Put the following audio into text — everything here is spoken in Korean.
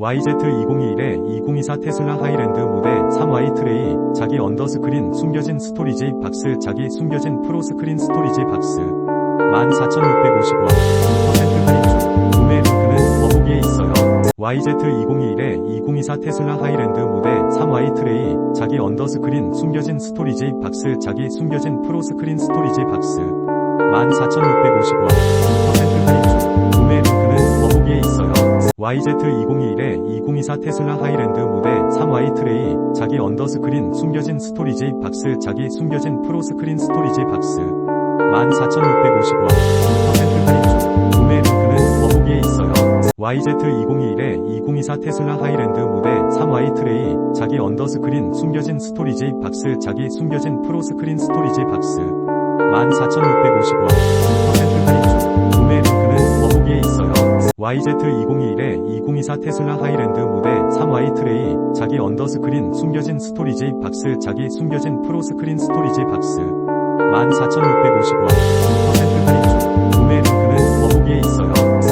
YZ2021에 2024 테슬라 하이랜드 모델 3Y 트레이 자기 언더스크린 숨겨진 스토리지 박스 자기 숨겨진 프로스크린 스토리지 박스. 14,650원. 2% 할인 중 구매 링크는 더보기에 있어요. YZ2021에 2024 테슬라 하이랜드 모델 3Y 트레이 자기 언더스크린 숨겨진 스토리지 박스 자기 숨겨진 프로스크린 스토리지 박스. 14,650원 YZ2021-2024 테슬라 하이랜드 모델 3Y 트레이 자기 언더스크린 숨겨진 스토리지 박스 자기 숨겨진 프로스크린 스토리지 박스. 14,650원. 6% 할인 중 구매 링크는 더보기에 있어요. YZ2021-2024 테슬라 하이랜드 모델 3Y 트레이 자기 언더스크린 숨겨진 스토리지 박스 자기 숨겨진 프로스크린 스토리지 박스. 14,650원. 6% 할인 중 구매 링크는 더보기에 있어요. YZ 에2024 테슬라 하이랜드 모델 3Y 트레이. 자기 언더스크린 숨겨진 스토리지 박스. 자기 숨겨진 프로스크린 스토리지 박스. 14,650원